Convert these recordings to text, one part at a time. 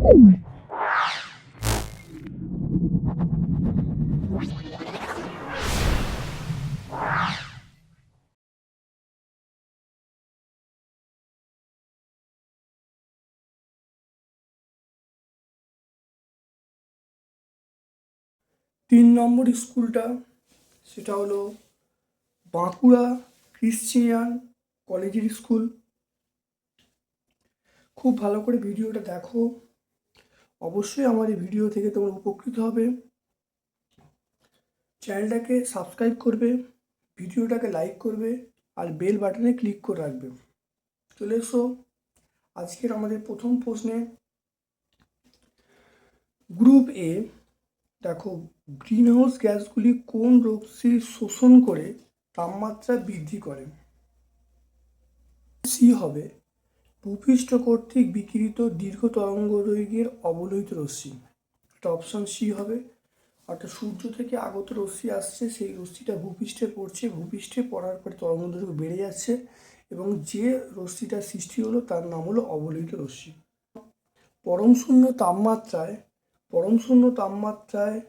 তিন নম্বর স্কুলটা সেটা হলো বাঁকুড়া ক্রিশ্চিয়ান কলেজের স্কুল। খুব ভালো করে ভিডিওটা দেখো। অবশ্যই আমার এই ভিডিও থেকে তোমরা উপকৃত হবে। চ্যানেলটাকে সাবস্ক্রাইব করবে, ভিডিওটাকে লাইক করবে, আর বেল বাটনে ক্লিক করে রাখবে। চলে এসো, আজকের আমাদের প্রথম প্রশ্নে। গ্রুপ এ দেখো গ্রিনহাউস গ্যাসগুলি কোন রশ্মি শোষণ করে তাপমাত্রা বৃদ্ধি করে? সি হবে ভূপৃষ্ঠ কর্তৃক বিকিরিত দীর্ঘ তরঙ্গ দৈর্ঘ্যের অবলোহিত রশ্মি। এটা অপশান সি হবে। অর্থাৎ সূর্য থেকে আগত রশ্মি আসছে, সেই রশ্মিটা ভূপৃষ্ঠে পড়ছে। ভূপৃষ্ঠে পড়ার পরে তরঙ্গ দৈর্ঘ্য বেড়ে যাচ্ছে এবং যে রশ্মিটা সৃষ্টি হলো তার নাম হলো অবলোহিত রশ্মি। পরম শূন্য তাপমাত্রায়, পরম শূন্য তাপমাত্রায়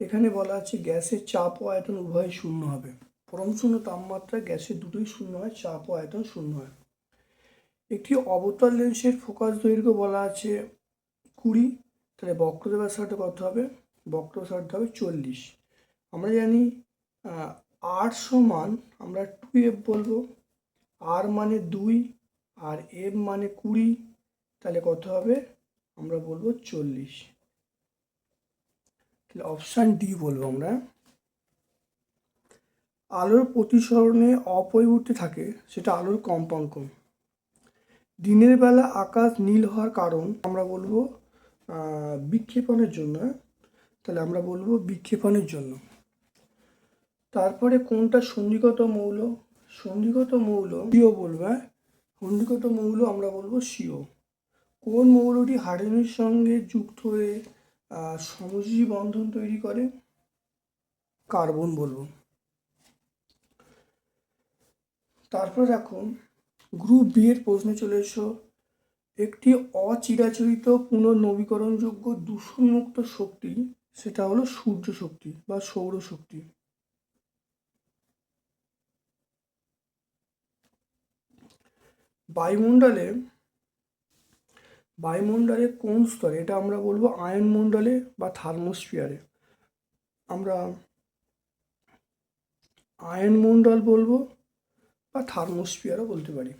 এখানে বলা আছে গ্যাসের চাপ ও আয়তন উভয় শূন্য হবে। পরম শূন্য তাপমাত্রায় গ্যাসের দুটোই শূন্য হয়, চাপ ও আয়তন শূন্য হয়। একটি অবতল লেন্সের ফোকাস দৈর্ঘ্য বলা আছে কুড়ি, তাহলে বক্রতা ব্যাসার্ধ কত হবে? বক্র ব্যাসার্ধ হবে চল্লিশ। আমরা জানি আর সমান, আমরা টু এফ বলব আর মানে দুই, আর এফ মানে কুড়ি, তাহলে কত হবে? আমরা বলব চল্লিশ। তাহলে অপশান ডি বলব আমরা। আলোর প্রতিসরণে অপরিবর্তে থাকে, সেটা আলোর কম্পাঙ্ক। দিনের বেলা আকাশ নীল হওয়ার কারণ আমরা বলব বিক্ষেপণের জন্য? তাহলে আমরা বলব বিক্ষেপণের জন্য। তারপরে কোনটা সন্ধিগত মৌল? সন্ধিগত মৌল সিও বলব হ্যাঁ? সন্ধিগত মৌল আমরা বলব সিও। কোন মৌলটি হাইড্রোজেনের সঙ্গে যুক্ত হয়ে আহ, সমযোজী বন্ধন তৈরি করে? কার্বন বলব। তারপর দেখো গ্রুপ বি এর প্রশ্নে চলে এসো। একটি অচিরাচরিত পুনর্নবীকরণযোগ্য দূষণমুক্ত শক্তি, সেটা হলো সূর্য শক্তি বা সৌর শক্তি। বায়ুমণ্ডলে বায়ুমণ্ডলে কোন স্তরে, এটা আমরা বলব আয়নমণ্ডলে বা থার্মোস্ফিয়ারে। আমরা আয়নমণ্ডল বলব বা থার্মোস্ফিয়ারও বলতে পারি।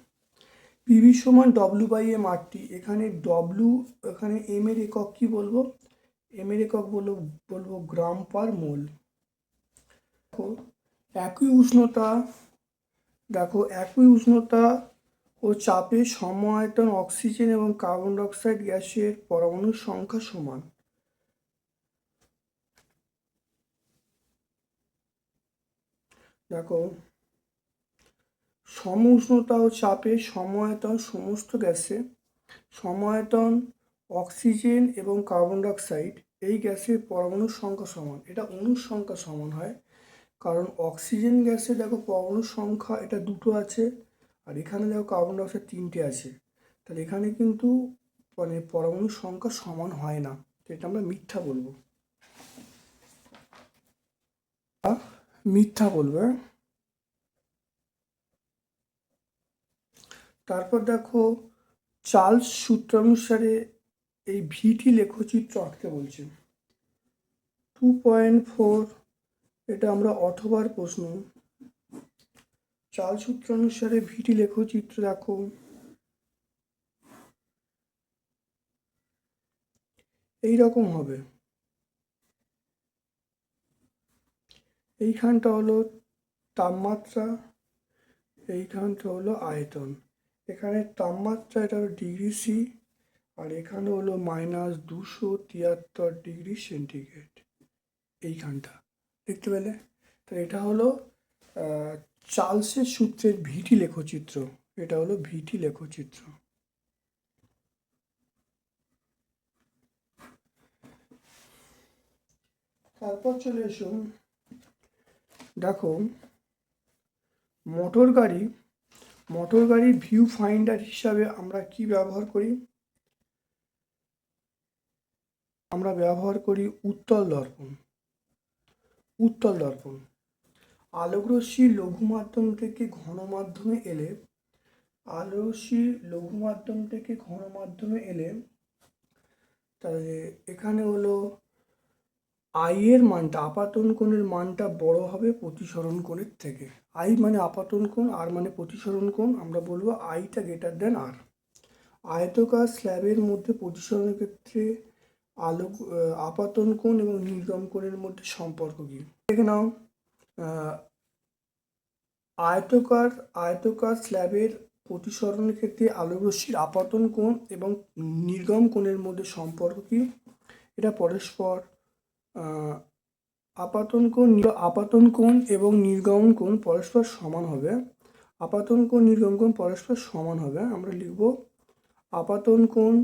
পিভি সমান ডব্লু বাই এম আরটি এখানে ডব্লু এখানে এম এর একক কি বলব? এম এর একক বলব বলব গ্রাম পার মোল। দেখো, একই উষ্ণতা, দেখো, একই উষ্ণতা ও চাপে সম আয়তন অক্সিজেন এবং কার্বন ডাইঅক্সাইড গ্যাসের পরমাণুর সংখ্যা সমান। দেখো সম উষ্ণতা ও চাপে সমায়তন সমস্ত গ্যাসে সমায়তন অক্সিজেন এবং কার্বন ডাইঅক্সাইড, এই গ্যাসের পরমাণুর সংখ্যা সমান। এটা অণুর সংখ্যা সমান হয়। কারণ অক্সিজেন গ্যাসে দেখো পরমাণুর সংখ্যা এটা দুটো আছে, আর এখানে দেখো কার্বন ডাইঅক্সাইড তিনটে আছে। তাহলে এখানে কিন্তু মানে পরমাণুর সংখ্যা সমান হয় না। তো এটা আমরা মিথ্যা বলব। মিথ্যা বলব হ্যাঁ তারপর দেখো চার্লস সূত্রানুসারে এই ভিটি লেখচিত্র আঁকতে বলছে। টু পয়েন্ট ফোর এটা আমরা অথবার প্রশ্ন। চার্লস সূত্রানুসারে ভিটি লেখচিত্র দেখো। এই রকম হবে। এইখানটা হলো তাপমাত্রা, এইখানটা হলো আয়তন। এখানে তাপমাত্রা এটা হলো ডিগ্রি সি আর এখানে হলো মাইনাস দুশো তিয়াত্তর ডিগ্রি সেন্টিগ্রেড এইখানটা, দেখতে পেলে? তো এটা হলো চার্লসের সূত্রের ভিটি লেখচিত্র। এটা হলো ভিটি লেখচিত্র। তারপর চলে এসো। দেখো, মোটর গাড়ি মোটর গাড়ি ভিউ ফাইন্ডার হিসাবে আমরা কি ব্যবহার করি? আমরা ব্যবহার করি উত্তল দর্পণ। উত্তল দর্পণ। আলোকরশ্মি লঘু মাধ্যম থেকে ঘন মাধ্যমে এলে আলোরশ্মি লঘু মাধ্যম থেকে ঘন মাধ্যমে এলে, তাহলে এখানে হলো আই এর মানটা, আপাতন কোণের মানটা বড় হবে প্রতিসরণ কোণের থেকে। আই মানে আপাতন কোণ, আর মানে প্রতিসরণ কোণ, আমরা বলব আইটা গ্রেটার দেন আর আয়তকার স্ল্যাবের মধ্যে প্রতিসরণের ক্ষেত্রে আলোক আপাতন কোণ এবং নির্গম কোণের মধ্যে সম্পর্ক কি? দেখে নাও আয়তকার আয়তকার স্ল্যাবের প্রতিসরণের ক্ষেত্রে আলোকরশ্মির আপাতন কোণ এবং নির্গম কোণের মধ্যে সম্পর্ক কি? এটা পরস্পর আপাতন কোণ আপাতন কোণ এবং নির্গমন কোণ পরস্পর সমান হবে। আপাতন কোণ, নির্গমন কোণ পরস্পর সমান হবে। আমরা লিখব আপাতন কোণ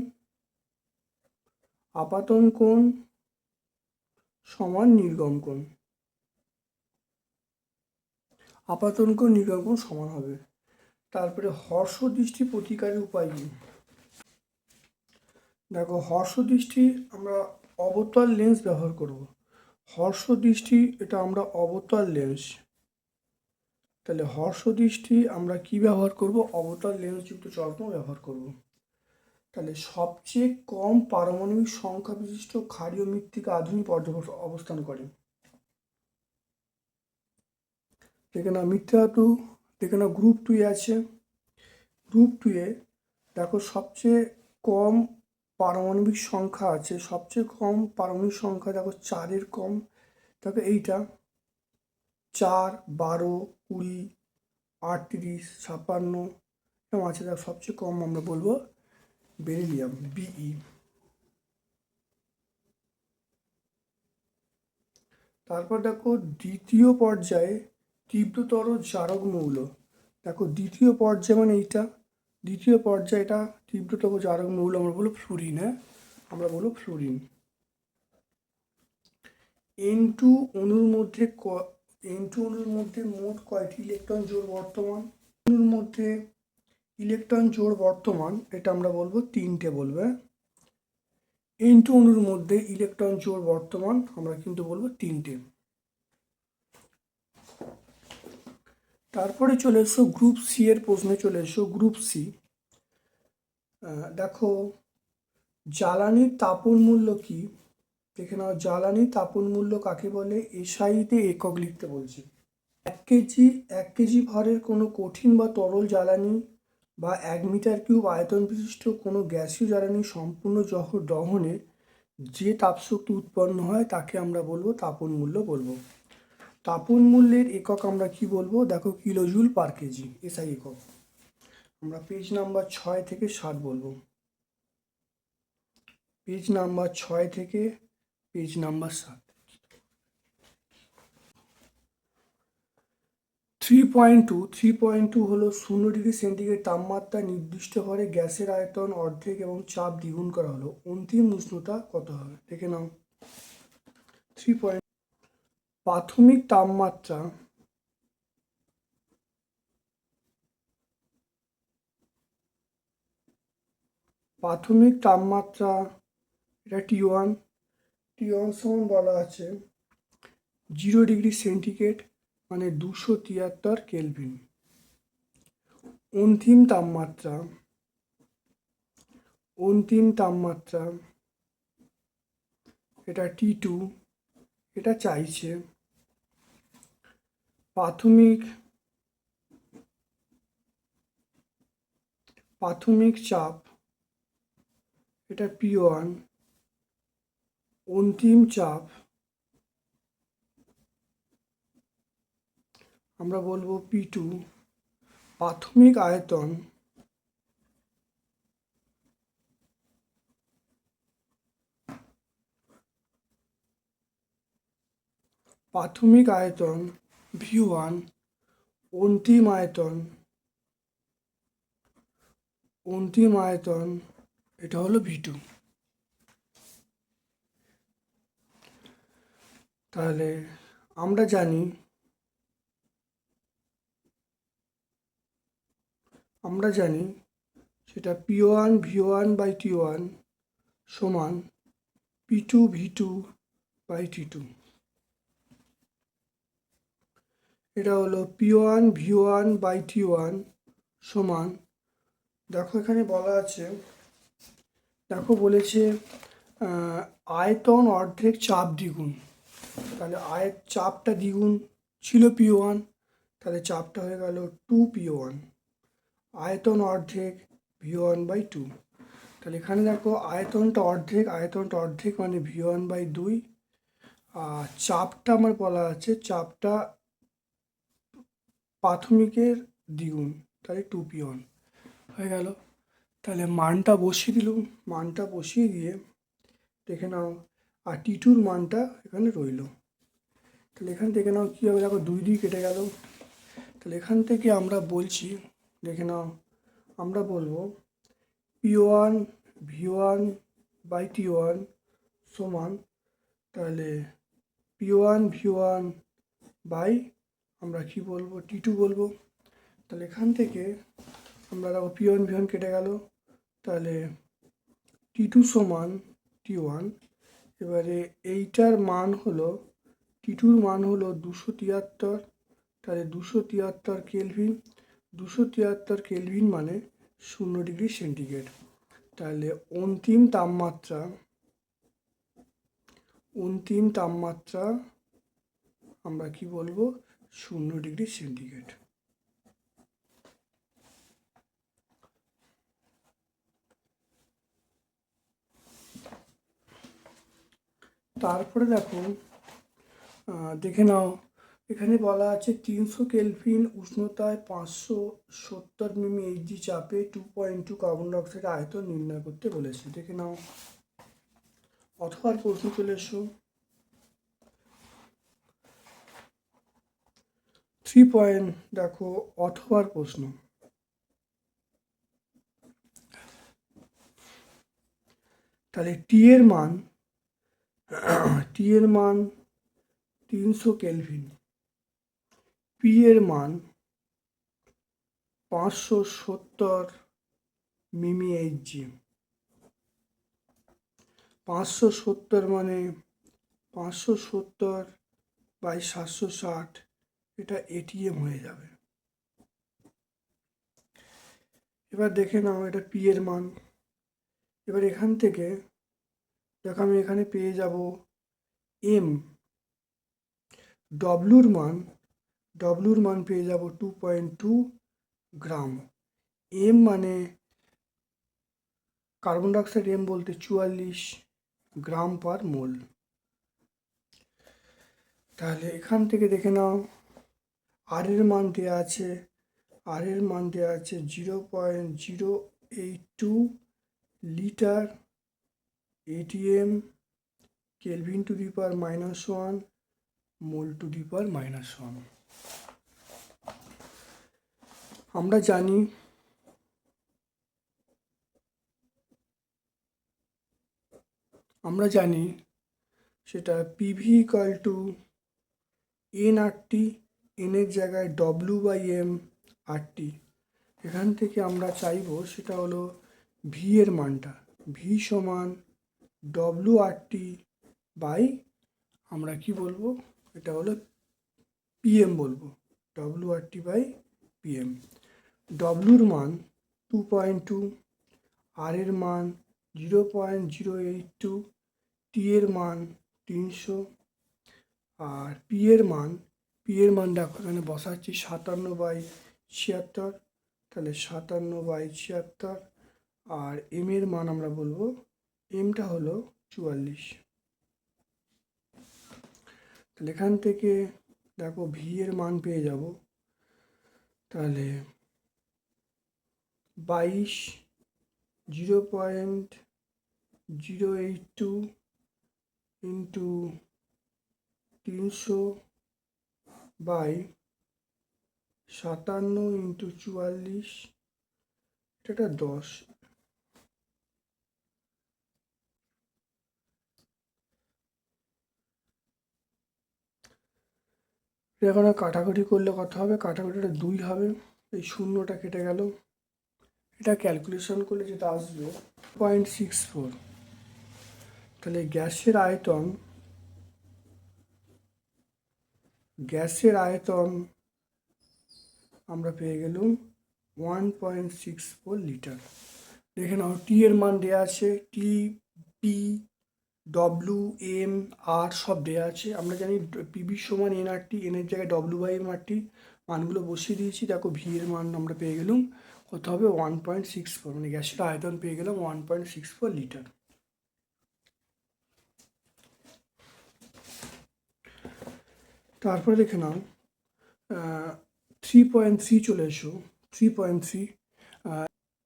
আপাতন কোণ সমান নির্গম কোণ। আপাতন কোণ, নির্গম কোণ সমান হবে। তারপরে হর্ষ দৃষ্টি প্রতিকারের উপায় কি? দেখো, হর্ষ দৃষ্টি আমরা অবতল লেন্স ব্যবহার করব। হর্ষ দৃষ্টি, এটা আমরা অবতল লেন্স তাহলে হর্ষ দৃষ্টি আমরা কি ব্যবহার করব? অবতল লেন্সযুক্ত চশমা ব্যবহার করব। তাহলে সবচেয়ে কম পারমাণবিক সংখ্যা বিশিষ্ট ক্ষারীয় মৃত্তিকা আধুনিক পর্যবেক্ষণ অবস্থান করে। দেখে না মিথ্যা ধাতু, দেখে না গ্রুপ টুয়ে আছে। গ্রুপ টুয়ে দেখো সবচেয়ে কম পারমাণবিক সংখ্যা আছে, সবচেয়ে কম পারমাণবিক সংখ্যা দেখো চারের কম। দেখো এইটা, চার, বারো, কুড়ি, আটত্রিশ, ছাপ্পান্ন, এরকম আছে। দেখো সবচেয়ে কম আমরা বলব বেরিলিয়াম, বিই। তারপর দেখো দ্বিতীয় পর্যায়ে তীব্রতর জারক মৌল। দেখো দ্বিতীয় পর্যায়ে মানে এইটা। দ্বিতীয় পর্যায়ে এটা তীব্রতর জারক মৌল আমরা বলব ফ্লুরিন হ্যাঁ? আমরা বলব ফ্লুরিন। এন টু অণুর মধ্যে ক এন টু অণুর মধ্যে মোট কয়টি ইলেকট্রন জোড় বর্তমান? অণুর মধ্যে ইলেকট্রন জোড় বর্তমান, এটা আমরা বলব তিনটে বলবে এন টু অণুর মধ্যে ইলেকট্রন জোড় বর্তমান, আমরা কিন্তু বলব তিনটে। তারপরে চলে এসো গ্রুপ সি এর প্রশ্নে চলে এসো গ্রুপ সি দেখো, জ্বালানির তাপন মূল্য কি? দেখে নাও জ্বালানি তাপন মূল্য কাকে বলে? এসআইতে একক লিখতে বলছি। এক কেজি এক কেজি ভরের কোনো কঠিন বা তরল জ্বালানি বা এক মিটার কিউব আয়তন বিশিষ্ট কোনো গ্যাসীয় জ্বালানি সম্পূর্ণ জহ, দহনে যে তাপশক্তি উৎপন্ন হয় তাকে আমরা বলব তাপন মূল্য বলব। তাপন মূল্যের একক আমরা কি বলব? দেখো কিলোজুল পার কেজি এসআই একক। আমরা পেজ নাম্বার ছয় থেকে সাত বলব। পেজ নাম্বার ছয় থেকে পেজ নাম্বার সাত। Three point two three point two হলো শূন্য ডিগ্রি সেন্টিগ্রেড তাপমাত্রা নির্দিষ্ট ঘরে গ্যাসের আয়তন, অর্ধেক এবং চাপ দ্বিগুণ করা হলো। অন্তিম উষ্ণতা কত হবে? দেখে নাও। থ্রি পয়েন্ট প্রাথমিক তাপমাত্রা প্রাথমিক তাপমাত্রা এটা টি ওয়ান টি ওয়ান সমান বলা আছে জিরো ডিগ্রি সেন্টিগ্রেড মানে দুশো তিয়াত্তর কেলভিন। অন্তিম তাপমাত্রা অন্তিম তাপমাত্রা এটা টি টু এটা চাইছে। প্রাথমিক প্রাথমিক চাপ, এটা পি ওয়ান অন্তিম চাপ, আমরা বলব পি টু প্রাথমিক আয়তন প্রাথমিক আয়তন ভি ওয়ান অন্তিম আয়তন অন্তিম আয়তন এটা হলো ভি টু তাহলে আমরা জানি আমরা জানি সেটা P one V one by T one সমান P two V two by T two এটা হলো P one V one by T one সমান। দেখো এখানে বলা আছে, দেখো বলেছে আয়তন অর্ধেক চাপ দ্বিগুণ। তাহলে আয়ের চাপটা দ্বিগুণ ছিল পি ওয়ান তাহলে চাপটা হয়ে গেল টু পি ওয়ান আয়তন অর্ধেক ভি ওয়ান বাই টু তাহলে এখানে দেখো আয়তনটা অর্ধেক আয়তনটা অর্ধেক মানে ভি ওয়ান বাই দুই আর চাপটা আমার বলা আছে, চাপটা প্রাথমিকের দ্বিগুণ তাহলে টু পি ওয়ান হয়ে গেল। তাহলে মানটা বসিয়ে দিলুম, মানটা বসিয়ে দিয়ে দেখে নাও, আর টি টুর মানটা এখানে রইল। তাহলে এখান থেকে নাও কী হবে, দেখো দুই দুই কেটে গেল। তাহলে এখান থেকে আমরা বলছি, দেখে নাও, আমরা বলব P one V one by T one সমান, তাহলে P one V one by আমরা কী বলব টি টু বলব। তাহলে এখান থেকে আমরা দেখো পি ওয়ান কেটে গেল। তাহলে টি টু সমান টি ওয়ান এবারে এইটার মান হলো টি টুর মান হলো দুশো তিয়াত্তর, তাহলে দুশো তিয়াত্তর কেলভিন দুশো তিয়াত্তর কেলভিন মানে শূন্য ডিগ্রি সেন্টিগ্রেড। তাহলে অন্তিম তাপমাত্রা অন্তিম তাপমাত্রা আমরা কি বলব? শূন্য ডিগ্রি সেন্টিগ্রেড। তারপরে দেখো দেখে নাও, এখানে বলা আছে তিনশো কেলভিন উষ্ণতায় পাঁচশো সত্তর মিমি এইচজি চাপে two point two carbon dioxide আয়তন নির্ণয় করতে বলেছে। দেখে নাও। অথবা প্রশ্ন চলে এসো। থ্রি পয়েন্ট দেখো, অথবার প্রশ্ন। তাহলে টি এর মান টি এর মান তিনশো কেলভিন। পি এর মান পাঁচশো সত্তর মিমি এইচজি পাঁচশো সত্তর মানে পাঁচশো সত্তর বাই সাতশো ষাট এটা এটিএম হয়ে যাবে। এবার দেখে নাও এটা পি এর মান। এবার এখান থেকে দেখো আমি এখানে পেয়ে যাব এম ডব্লুর মান ডব্লুর মান পেয়ে যাব two point two gram. M মানে কার্বন ডাইঅক্সাইড এম বলতে চুয়াল্লিশ গ্রাম পার মোল তাহলে এখান থেকে দেখে নাও আর এর মান দেওয়া আছে আর এর মান দেওয়া আছে zero point zero eight two litre ATM kelvin to the minus one mole to the minus one আমরা জানি আমরা জানি সেটা PV equal to N R T এনের জায়গায় W by M R T এখান থেকে আমরা চাইব সেটা হলো ভি এর মানটা। ভি সমান ডব্লু আর টি বাই আমরা কি বলব? এটা হলো পিএম বলব। W R T by PM ডব্লুর মান টু পয়েন্ট টু আর এর মান zero point zero eight two T এর মান তিনশো, আর পি এর মান পি এর মান দেখো এখানে বসাচ্ছি সাতান্ন বাই ছিয়াত্তর, তাহলে সাতান্ন বাই ছিয়াত্তর, আর এম এর মান আমরা বলব এমটা হলো চুয়াল্লিশ। তাহলে এখান থেকে দেখো ভি এর মান পেয়ে যাব, তাহলে বাইশ, zero point zero eight two into তিনশো বাই সাতান্ন ইন্টু চুয়াল্লিশ, এটা দশ। এখন কাটাকুটি করলে কত হবে? কাটাকুটিটা দুই হবে। এই শূন্যটা কেটে গেল। এটা ক্যালকুলেশন করলে যেটা আসবে পয়েন্ট সিক্স ফোর তাহলে গ্যাসের আয়তন গ্যাসের আয়তন আমরা পেয়ে গেলুম one point six four litre দেখে নাও টি এর মান দেওয়া আছে T P W M R সব দেওয়া আছে। আমরা জানি পিবি সমান এন আর টি এনের জায়গায় W by M R T মানগুলো বসিয়ে দিয়েছি। দেখো ভি এর মান আমরা পেয়ে গেলুম। কত হবে? ওয়ান পয়েন্ট সিক্স ফোর মানে গ্যাসের আয়তন পেয়ে গেলাম one point six four litre তারপরে দেখে নাও থ্রি পয়েন্ট থ্রি চলে এসো থ্রি পয়েন্ট থ্রি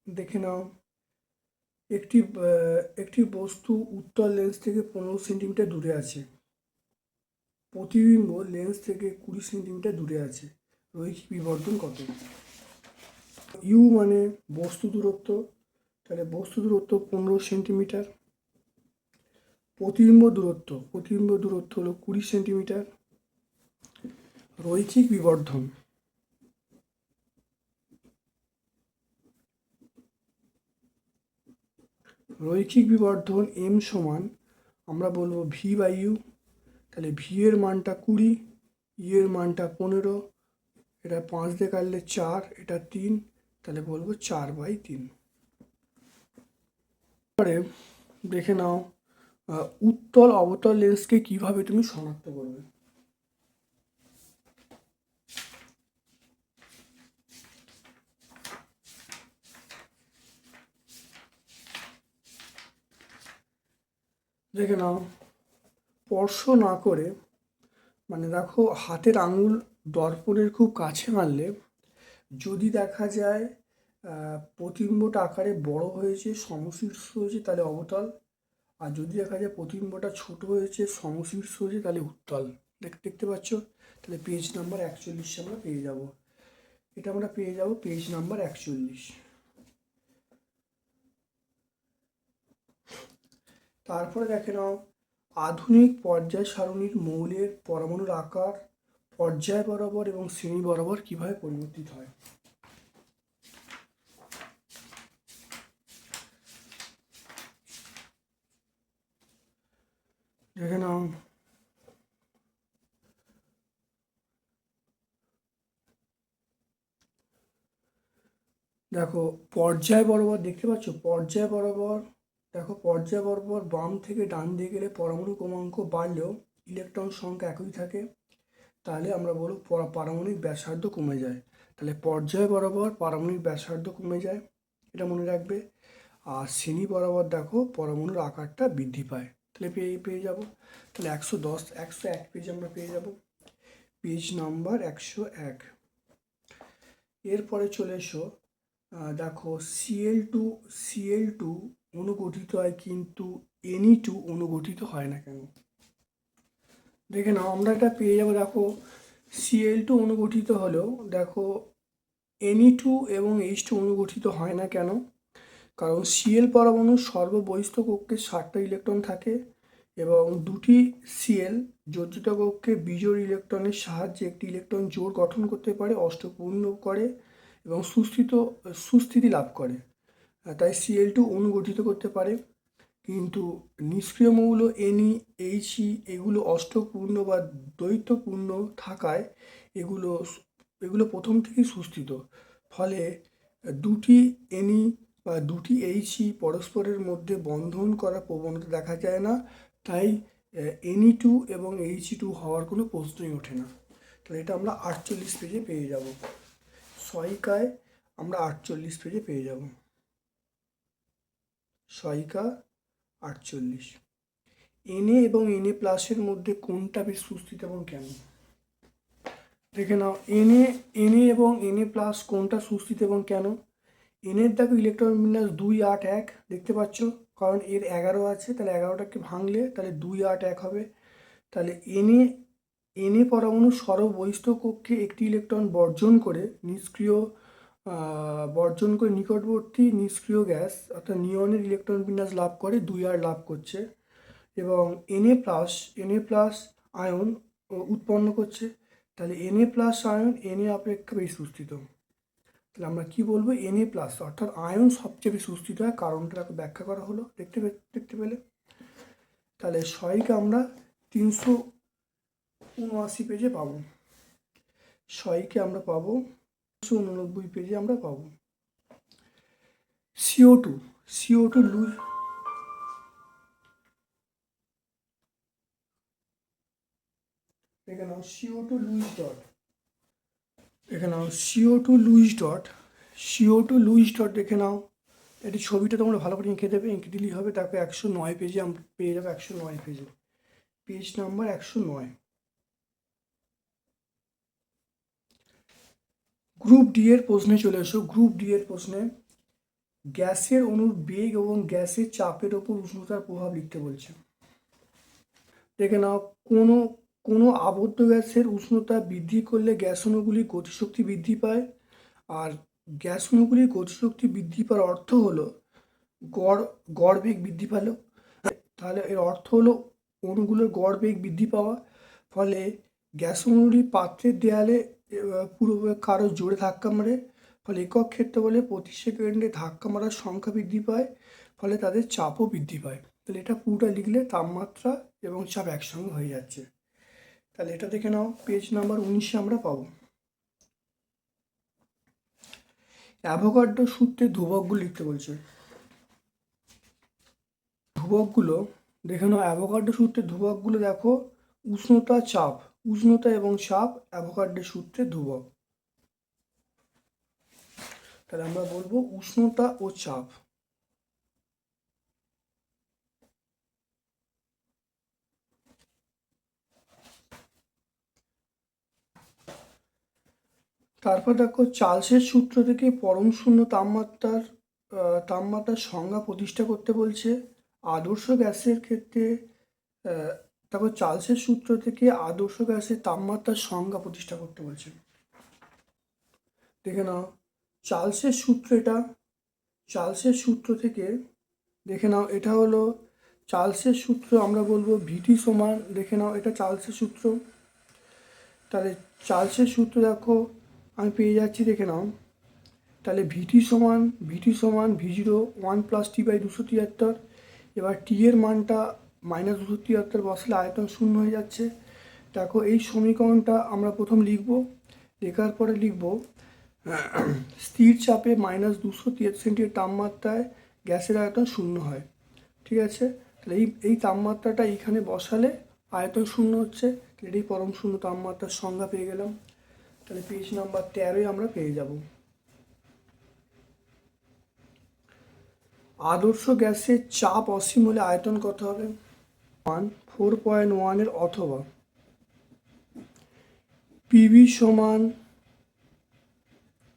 দেখে নাও, একটি একটি বস্তু উত্তর লেন্স থেকে পনেরো সেন্টিমিটার দূরে আছে, প্রতিবিম্ব লেন্স থেকে কুড়ি সেন্টিমিটার দূরে আছে, রৈখিক বিবর্ধন কত? ইউ মানে বস্তু দূরত্ব, তাহলে বস্তু দূরত্ব পনেরো সেন্টিমিটার প্রতিবিম্ব দূরত্ব প্রতিবিম্ব দূরত্ব হলো কুড়ি সেন্টিমিটার রৈখিক বিবর্ধন। রৈখিক বিবর্ধন এম সমান, আমরা বলব ভি বাই ইউ তাহলে ভি এর মানটা কুড়ি ই এর মানটা পনেরো, এটা পাঁচ দিয়ে কাটলে চার, এটা তিন, তাহলে বলব চার বাই তিন। পরে দেখে নাও উত্তল অবতল লেন্সকে কীভাবে তুমি শনাক্ত করবে। দেখে নাও। স্পর্শ না করে মানে দেখো হাতের আঙুল দর্পণের খুব কাছে মারলে যদি দেখা যায় প্রতিম্বটা আকারে বড় হয়েছে, সমশীর্ষ হয়েছে, তাহলে অবতল। আর যদি দেখা যায় প্রতিম্বটা ছোট হয়েছে, সমশীর্ষ হয়েছে, তাহলে উত্তল। দেখ- দেখতে পাচ্ছ? তাহলে পেজ নাম্বার একচল্লিশে আমরা পেয়ে যাব। এটা আমরা পেয়ে যাব পেজ নাম্বার একচল্লিশ। তারপরে দেখে নাও, আধুনিক পর্যায় সারণীর মৌলের পরমাণুর আকার, পর্যায় বরাবর এবং শ্রেণি বরাবর কীভাবে পরিবর্তিত হয়? দেখে নাও, দেখো, পর্যায় বরাবর, দেখতে পাচ্ছ? পর্যায় বরাবর দেখো, পর্যায় বরাবর বাম থেকে ডান দিকে গেলে পরমাণু ক্রমাঙ্ক বাড়লেও ইলেকট্রন সংখ্যা একই থাকে। তাহলে আমরা বলব পরা- পারমাণবিক ব্যাসার্ধ কমে যায়। তাহলে পর্যায় বরাবর পারমাণবিক ব্যাসার্ধ কমে যায়, এটা মনে রাখবে। আর শ্রেণি বরাবর দেখো, পরমাণুর আকারটা বৃদ্ধি পায়। তাহলে পেয়ে পেয়ে যাব। তাহলে একশো দশ, একশো এক পেজ আমরা পেয়ে যাব। পেজ নাম্বার একশো এক। এরপরে চলে এসো দেখো সিএল টু সিএল টু অনুগঠিত হয়, কিন্তু এনি টু অনুগঠিত হয় না কেন? দেখে নাও, আমরা এটা পেয়ে যাব, দেখো সিএল টু অনুগঠিত হলেও, দেখো এনি টু এবং এইচ টু অনুগঠিত হয় না কেন? কারণ সিএল পরমাণুর সর্ববহিস্থ কক্ষে ষাটটা ইলেকট্রন থাকে এবং দুটি সিএল যোজ্যতা কক্ষে বিজোড় ইলেকট্রনের সাহায্যে একটি ইলেকট্রন জোর গঠন করতে পারে, অষ্টপূর্ণ করে এবং সুস্থিত, সুস্থিতি লাভ করে। তাই সিএল টু অনুগঠিত করতে পারে। কিন্তু নিষ্ক্রিয় মৌল এনই এইচই এগুলো অষ্টপূর্ণ বা দ্বৈতপূর্ণ থাকায় এগুলো এগুলো প্রথম থেকেই সুস্থিত। ফলে দুটি এনই বা দুটি এইচই পরস্পরের মধ্যে বন্ধন করার প্রবণতা দেখা যায় না। তাই এনই টু এবং এইচ টু হওয়ার কোনো প্রশ্নই ওঠে না। তাহলে এটা আমরা আটচল্লিশ পেজে পেয়ে যাব। সহায়িকায় আমরা আটচল্লিশ পেজে পেয়ে যাব। সহায়িকা আটচল্লিশ। এনএ এবং এনএ প্লাসের মধ্যে কোনটা বেশ সুস্থিত এবং কেন দেখে নাও এনএ এনএ এবং এনএ প্লাস কোনটা সুস্থিত এবং কেন? এনের দেখো ইলেকট্রন বিন্যাস দুই আট এক, দেখতে পাচ্ছ? কারণ এর এগারো আছে, তাহলে এগারোটাকে ভাঙলে তাহলে দুই আট এক হবে। তাহলে এনএ এনএ পরমাণু সর্ববহিস্থ কক্ষে একটি ইলেকট্রন বর্জন করে নিষ্ক্রিয় বর্জন করে নিকটবর্তী নিষ্ক্রিয় গ্যাস অর্থাৎ নিয়নের ইলেকট্রন বিন্যাস লাভ করে, দুই আর লাভ করছে। এবং N A plus N A plus ion উৎপন্ন করছে। তাহলে এনএ প্লাস আয়ন এনএ অপেক্ষা বেশি সুস্থিত। তাহলে আমরা কি বলব? এনএ প্লাস অর্থাৎ আয়ন সবচেয়ে বেশি সুস্থিত হয়। কারণটা ব্যাখ্যা করা হলো। দেখতে দেখতে পেলে? তাহলে ছয়কে আমরা তিনশো উনআশি পেজে পাবো। ছয়কে আমরা পাবো তিনশো উননব্বই পেজে আমরা পাবো। C O two C O two Lewis দেখে নাও C O two Lewis dot. দেখে নাও C O two Lewis dot. C O two Lewis dot দেখে নাও। এটি ছবিটা তোমরা ভালো করে এঁকে দেবে, এঁকে দিলেই হবে। তারপরে একশো নয় পেজে পেয়ে যাবে একশো নয় পেজে। পেজ নাম্বার একশো নয়। গ্রুপ ডি এর প্রশ্নে চলে এসো গ্রুপ ডি এর প্রশ্নে গ্যাসের অণুর বেগ এবং গ্যাসের চাপের ওপর উষ্ণতার প্রভাব লিখতে বলছে। দেখে নাও, কোনো কোনো আবদ্ধ গ্যাসের উষ্ণতা বৃদ্ধি করলে গ্যাস অণুগুলির গতিশক্তি বৃদ্ধি পায়। আর গ্যাস অণুগুলির গতিশক্তি বৃদ্ধি পাওয়ার অর্থ হলো গড় গড় বেগ বৃদ্ধি পেল। তাহলে এর অর্থ হলো অণুগুলোর গড় বেগ বৃদ্ধি পাওয়া। ফলে গ্যাস অণুগুলি পাত্রের দেয়ালে আহ, পুরো কারও জোরে ধাক্কা মারে ফলে একক ক্ষেত্রে বলে প্রতি সেকেন্ডে ধাক্কা মারার সংখ্যা বৃদ্ধি পায় ফলে তাদের চাপও বৃদ্ধি পায়। তাহলে এটা পুরোটা লিখলে তাপমাত্রা এবং চাপ একসঙ্গে হয়ে যাচ্ছে। তাহলে এটা দেখে নাও পেজ নাম্বার উনিশে আমরা পাবো। অ্যাভোগাড্রো সূত্রে ধ্রুবকগুলো লিখতে বলছে। ধ্রুবকগুলো দেখে নাও অ্যাভোগাড্রো সূত্রে ধ্রুবকগুলো দেখো উষ্ণতা চাপ। উষ্ণতা এবং চাপ অ্যাভোগাড্রো সূত্রে ধ্রুবক। তাহলে আমরা বলব উষ্ণতা ও চাপ। তারপর দেখো চার্লসের সূত্র থেকে পরম শূন্য তাপমাত্রার তাপমাত্রার সংজ্ঞা প্রতিষ্ঠা করতে বলছে। আদর্শ গ্যাসের ক্ষেত্রে তারপর চার্লসের সূত্র থেকে আদর্শ গ্যাসের তাপমাত্রার সংজ্ঞা প্রতিষ্ঠা করতে বলছে দেখে নাও, চার্লসের সূত্র এটা। চার্লসের সূত্র থেকে দেখে নাও, এটা হলো চার্লসের সূত্র, আমরা বলব ভিটি সমান, দেখে নাও এটা চার্লসের সূত্র। তাহলে চার্লসের সূত্র দেখো, আমি পেয়ে যাচ্ছি, দেখে নাও। তাহলে ভিটি সমান ভিটি সমান V zero one plus T by দুশো তিয়াত্তর, এবার টি এর মানটা মাইনাস দুশো তিয়াত্তর বসলে আয়তন শূন্য হয়ে যাচ্ছে। দেখো এই সমীকরণটা আমরা প্রথম লিখব, লেখার পরে লিখব, স্থির চাপে মাইনাস দুশো তিয়াত্তর সেন্টিগ্রেড তাপমাত্রায় গ্যাসের আয়তন শূন্য হয়। ঠিক আছে? তাহলে এই এই তাপমাত্রাটা এইখানে বসালে আয়তন শূন্য হচ্ছে এটাই পরম শূন্য তাপমাত্রার সংজ্ঞা পেয়ে গেলাম। তাহলে পেজ নাম্বার তেরোই আমরা পেয়ে যাব। আদর্শ গ্যাসের চাপ অসীম হলে আয়তন কত হবে? ওয়ান ফোর পয়েন্ট ওয়ানের অথবা। পিভি সমান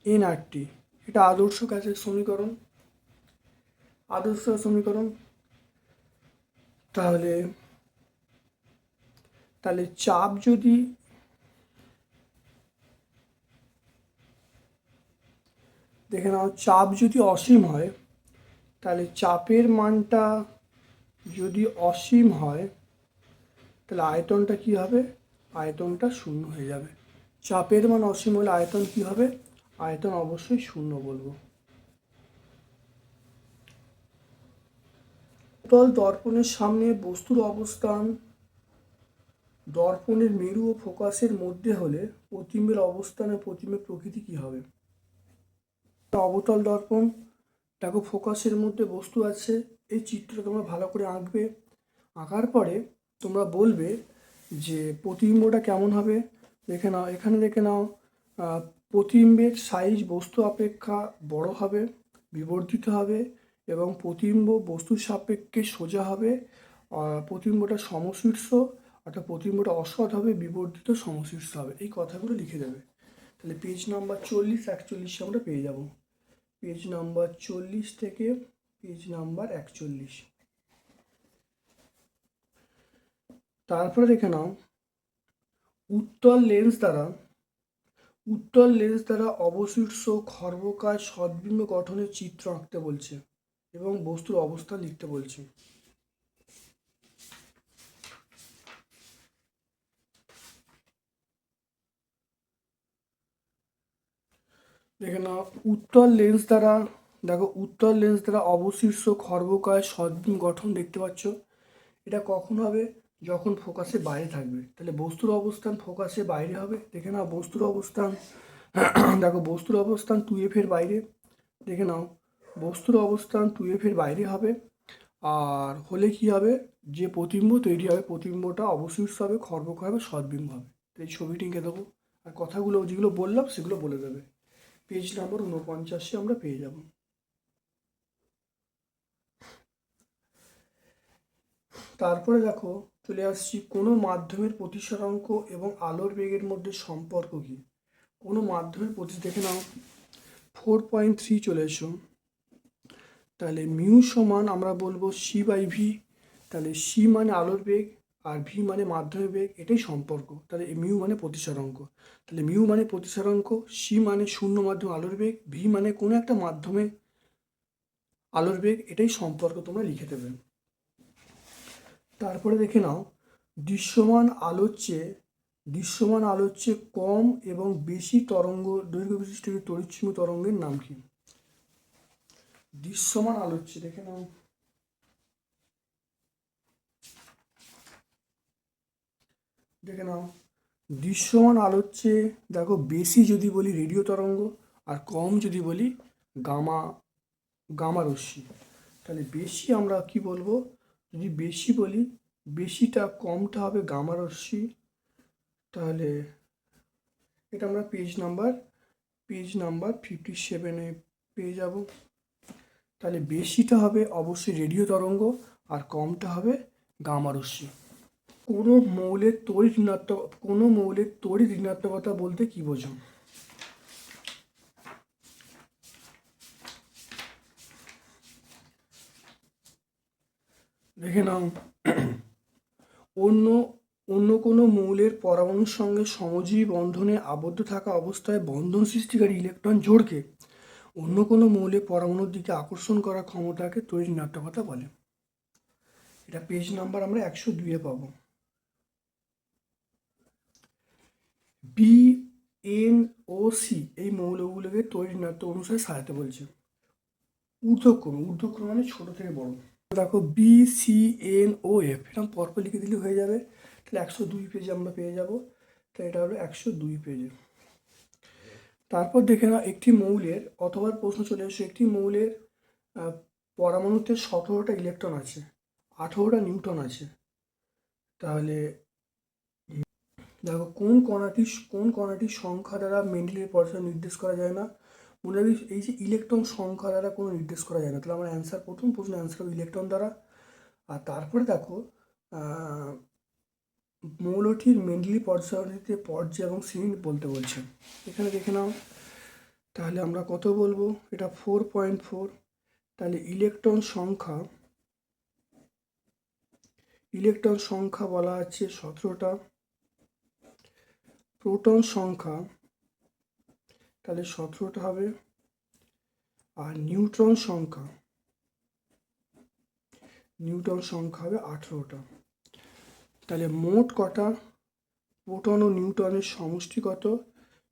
এন আর টি এটা আদর্শ গ্যাসের সমীকরণ। আদর্শ সমীকরণ। তাহলে তাহলে চাপ যদি দেখে নাও, চাপ যদি অসীম হয়, তাহলে চাপের মানটা যদি অসীম হয়, তাহলে আয়তনটা কি হবে? আয়তনটা শূন্য হয়ে যাবে। চাপের মান অসীম হলে আয়তন কি হবে? আয়তন অবশ্যই শূন্য বলব। তল দর্পণের সামনে বস্তুর অবস্থান দর্পণের মেরু ও ফোকাসের মধ্যে হলে প্রতিম্বের অবস্থানে প্রতিম্বের প্রকৃতি কি হবে? অবতল দর্পণ, দেখো ফোকাসের মধ্যে বস্তু আছে। এই চিত্রটা তোমরা ভালো করে আঁকবে। আঁকার পরে তোমরা বলবে যে প্রতিবিম্বটা কেমন হবে? দেখে নাও, এখানে দেখে নাও প্রতিবিম্বের সাইজ বস্তু অপেক্ষা বড় হবে, বিবর্ধিত হবে এবং প্রতিবিম্ব বস্তুর সাপেক্ষে সোজা হবে। প্রতিবিম্বটা সমশীর্ষ, অর্থাৎ প্রতিবিম্বটা অসৎ হবে, বিবর্ধিত সমশীর্ষ হবে। এই কথাগুলো লিখে দেবে। তাহলে পেজ নাম্বার চল্লিশ, একচল্লিশে আমরা পেয়ে যাব। পেজ নাম্বার চল্লিশ থেকে পেজ নাম্বার একচল্লিশ। তারপরে দেখে নাও, উত্তল লেন্স দ্বারা, উত্তল লেন্স দ্বারা অবশীর্ষ খর্বকায় সদ্বিম্ব গঠনের চিত্র আঁকতে বলছে এবং বস্তুর অবস্থান লিখতে বলছে। দেখে নাও, উত্তল লেন্স দ্বারা দেখো উত্তল লেন্স দ্বারা অবশীর্ষ খর্বকায় সদ্বিম গঠন দেখতে পাচ্ছ। এটা কখন হবে? যখন ফোকাসে বাইরে থাকবে। তাহলে বস্তুর অবস্থান ফোকাসে বাইরে হবে। দেখে নাও বস্তুর অবস্থান। দেখো, বস্তুর অবস্থান টু এফের বাইরে। দেখে নাও, বস্তুর অবস্থান টু এফের বাইরে হবে। আর হলে কি হবে? যে প্রতিম্ব তৈরি হবে প্রতিম্বটা অবশিষ্ট হবে খর্বক হবে সদ্বিম্ব হবে। এই ছবিটি এঁকে দেবো। আর কথাগুলো যেগুলো বললাম, সেগুলো বলে দেবে। পেজ নাম্বার উনপঞ্চাশে আমরা পেয়ে যাব। তারপরে দেখো, চলে আসছি কোনো মাধ্যমের প্রতিসরাঙ্ক এবং আলোর বেগের মধ্যে সম্পর্ক কী? কোনো মাধ্যমের প্রতি, দেখে নাও ফোর পয়েন্ট থ্রি চলে এসো। তাহলে মিউ সমান আমরা বলব সি বাই ভি তাহলে সি মানে আলোর বেগ আর ভি মানে মাধ্যমের বেগ, এটাই সম্পর্ক। তাহলে মিউ মানে প্রতিসরাঙ্ক। তাহলে মিউ মানে প্রতিসরাঙ্ক সি মানে শূন্য মাধ্যম আলোর বেগ ভি মানে কোনো একটা মাধ্যমে আলোর বেগ, এটাই সম্পর্ক তোমরা লিখে দেবে। তারপরে দেখে নাও। দৃশ্যমান আলোর চেয়ে দৃশ্যমান আলোর চেয়ে কম এবং বেশি তরঙ্গ দৈর্ঘ্য বিশিষ্ট তড়িৎছিন্ন তরঙ্গের নাম কি? দৃশ্যমান আলোর চেয়ে দেখে নাও। দেখে নাও। দৃশ্যমান আলোর চেয়ে দেখো, বেশি যদি বলি রেডিও তরঙ্গ আর কম যদি বলি গামা গামা রশ্মি। তাহলে বেশি আমরা কি বলব? যদি বেশি বলি, বেশিটা কমটা হবে গামা রশ্মি। তাহলে এটা আমরা page number page number fifty সেভেনে পেয়ে যাব। তাহলে বেশিটা হবে অবশ্যই রেডিও তরঙ্গ আর কমটা হবে গামা রশ্মি। কোনো মৌলের তড়িৎ ঋণাত্মক, কোনো মৌলের তড়িৎ ঋণাত্মকতা বলতে কি বোঝো? দেখে নাও। অন্য অন্য কোনো মৌলের পরমাণুর সঙ্গে সমজীবী বন্ধনে আবদ্ধ থাকা অবস্থায় বন্ধন সৃষ্টিকারী ইলেকট্রন জোড়কে অন্য কোনো মৌলের পরমাণুর দিকে আকর্ষণ করার ক্ষমতাকে তৈরি নাট্যকতা বলে। এটা পেজ নাম্বার আমরা একশো দুইয়ে পাবো। বি এন ও সি এই মৌলগুলোকে তৈরি নাট্য অনুসারে সাজাতে বলছে। ঊর্ধ্বক্রম ঊর্ধ্বক্রম মানে ছোট থেকে বড়। দেখো B C N O F এরকম পরপর লিখে দিলে হয়ে যাবে। তাহলে একশো দুই পেজে আমরা পেয়ে যাব। তো এটা হলো একশো দুই পেজে তারপর দেখে না একটি মৌলের, অথবা প্রশ্ন চলে এসে একটি মৌলের পরমাণুতে সতেরোটা ইলেকট্রন আছে, আঠেরোটা নিউটন আছে। তাহলে দেখো কোন কণাটি, কোন কণাটির সংখ্যা দ্বারা মেন্ডেলের পর্যায় নির্দেশ করা যায় না? মনে রাখি এই যে ইলেকট্রন সংখ্যা দ্বারা কোনো নির্দেশ করা যায় না। তাহলে আমার অ্যান্সার প্রথম প্রশ্ন অ্যান্সার হবে ইলেকট্রন দ্বারা। আর তারপরে দেখো মৌলটির মেনলি পর্যায়টিতে পর্যায় এবং শ্রেণি বলতে বলছে। এখানে দেখে নাও। তাহলে আমরা কত বলব? এটা ফোর পয়েন্ট ফোর তাহলে ইলেকট্রন সংখ্যা ইলেকট্রন সংখ্যা বলা আছে সতেরোটা। প্রোটন সংখ্যা তাহলে সতেরোটা হবে। আর নিউট্রন সংখ্যা নিউটন সংখ্যা হবে আঠেরোটা। তাহলে মোট কটা? প্রোটন ও নিউটনের সমষ্টি কত?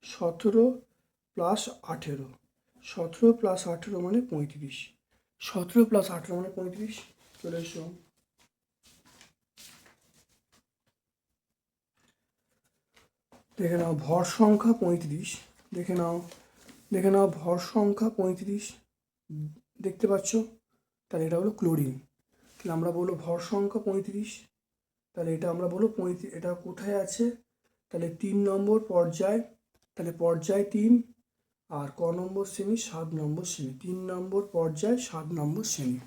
সতেরো প্লাস আঠেরো। সতেরো প্লাস আঠেরো মানে পঁয়ত্রিশ। সতেরো প্লাস আঠেরো মানে পঁয়ত্রিশ। চলে এসো। দেখে নাও, ভর সংখ্যা পঁয়ত্রিশ। দেখে নাও। দেখে নাও, ভর সংখ্যা পঁয়ত্রিশ। দেখতে পাচ্ছ? তাহলে এটা হলো ক্লোরিন তাহলে আমরা বলব ভর সংখ্যা পঁয়ত্রিশ। তাহলে এটা আমরা বলব পঁয়ত্রিশ এটা কোথায় আছে? তাহলে তিন নম্বর পর্যায়। তাহলে পর্যায় তিন। আর ক নম্বর শ্রেণি? সাত নম্বর শ্রেণি। তিন নম্বর পর্যায়, সাত নম্বর শ্রেণি।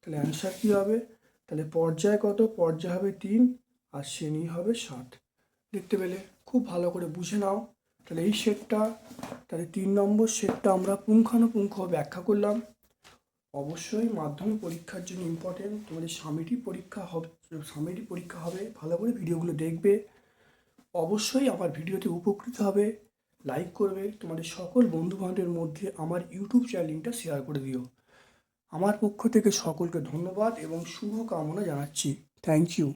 তাহলে অ্যান্সার কী হবে? তাহলে পর্যায় কত? পর্যায় হবে তিন। আর শ্রেণি হবে সাত। দেখতে পেলে? খুব ভালো করে বুঝে নাও। তাহলে এই সেটটা তাহলে তিন নম্বর সেটটা আমরা পুঙ্খানুপুঙ্খ ব্যাখ্যা করলাম। অবশ্যই মাধ্যমিক পরীক্ষার জন্য ইম্পর্টেন্ট তোমাদের সামেটিক পরীক্ষা হবে সামেটিক পরীক্ষা হবে, ভালো করে ভিডিওগুলো দেখবে। অবশ্যই আমার ভিডিওতে উপকৃত হবে। লাইক করবে। তোমাদের সকল বন্ধু বান্ধবের মধ্যে আমার ইউটিউব চ্যানেলটা শেয়ার করে দিও। আমার পক্ষ থেকে সকলকে ধন্যবাদ এবং শুভ কামনা জানাচ্ছি। Thank you